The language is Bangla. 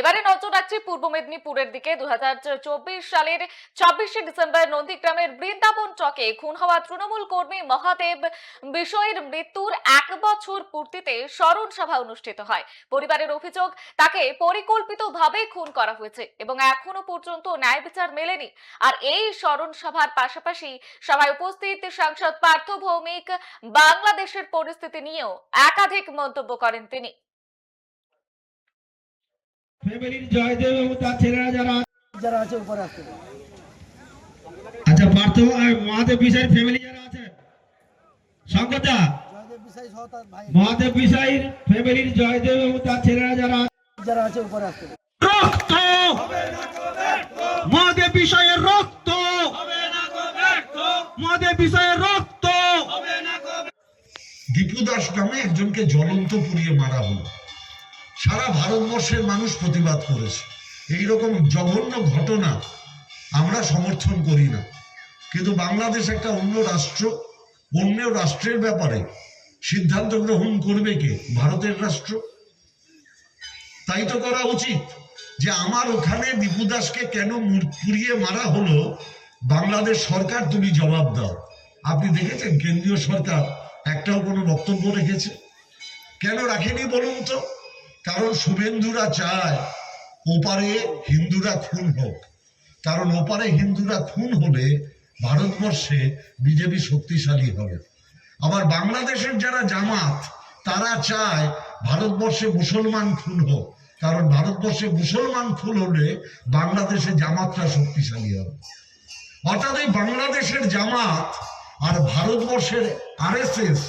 এবারে নজর রাখছি পূর্ব মেদিনীপুরের দিকে। দু হাজার চব্বিশ সালের ছাব্বিশে ডিসেম্বর নন্দীগ্রামের বৃন্দাবন চকে খুন হওয়া তৃণমূল কর্মী মহাদেব বিষয়ের মৃত্যুর এক বছর পূর্তিতে স্মরণ সভা অনুষ্ঠিত হয়। পরিবারের অভিযোগ, তাকে পরিকল্পিতভাবে খুন করা হয়েছে এবং এখনও পর্যন্ত ন্যায় বিচার মেলেনি। আর এই স্মরণ সভার পাশাপাশি সভায় উপস্থিত সাংসদ পার্থ ভৌমিক, বাংলাদেশের পরিস্থিতি নিয়েও একাধিক মন্তব্য করেন তিনি। ফ্যামিলির জয়দেব এবং তার ছেলেরা যারা যারা আছে উপরে আসতে আচ্ছা পার্থ মহাদেব বিষয়ের ফ্যামিলি যারা ভাই। মহাদেব বিষয়ের ফ্যামিলির জয়দেব এবং তার ছেলেরা যারা যারা আছে উপরে আসতে রক্ত! মহাদেব বিষয়ের রক্ত! মহাদেব বিষয়ের রক্ত! দীপু দাস নামে একজনকে জ্বলন্ত পুড়িয়ে মারা হলো। সারা ভারতবর্ষের মানুষ প্রতিবাদ করেছে। এই রকম জঘন্য ঘটনা আমরা সমর্থন করি না। কিন্তু বাংলাদেশ একটা অন্য রাষ্ট্র, অন্য রাষ্ট্রের ব্যাপারে সিদ্ধান্ত গ্রহণ করবে কে? ভারতের রাষ্ট্র। তাই তো করা উচিত যে আমার ওখানে দীপু দাসকে কেন পুড়িয়ে মারা হলো? বাংলাদেশ সরকার, তুমি জবাব দাও। আপনি দেখেছেন কেন্দ্রীয় সরকার একটাও কোনো বক্তব্য রেখেছে? কেন রাখেনি বলুন তো? কারণ শুভেন্দুরা চায় ওপারে হিন্দুরা খুন হোক। কারণ ওপারে হিন্দুরা খুন হলে ভারতবর্ষে বিজেপি শক্তিশালী হবে। আবার বাংলাদেশের যারা জামাত, তারা চায় ভারতবর্ষে মুসলমান খুন হোক। কারণ ভারতবর্ষে মুসলমান খুন হলে বাংলাদেশে জামাতটা শক্তিশালী হবে। অর্থাৎ এই বাংলাদেশের জামাত আর ভারতবর্ষের আরএসএস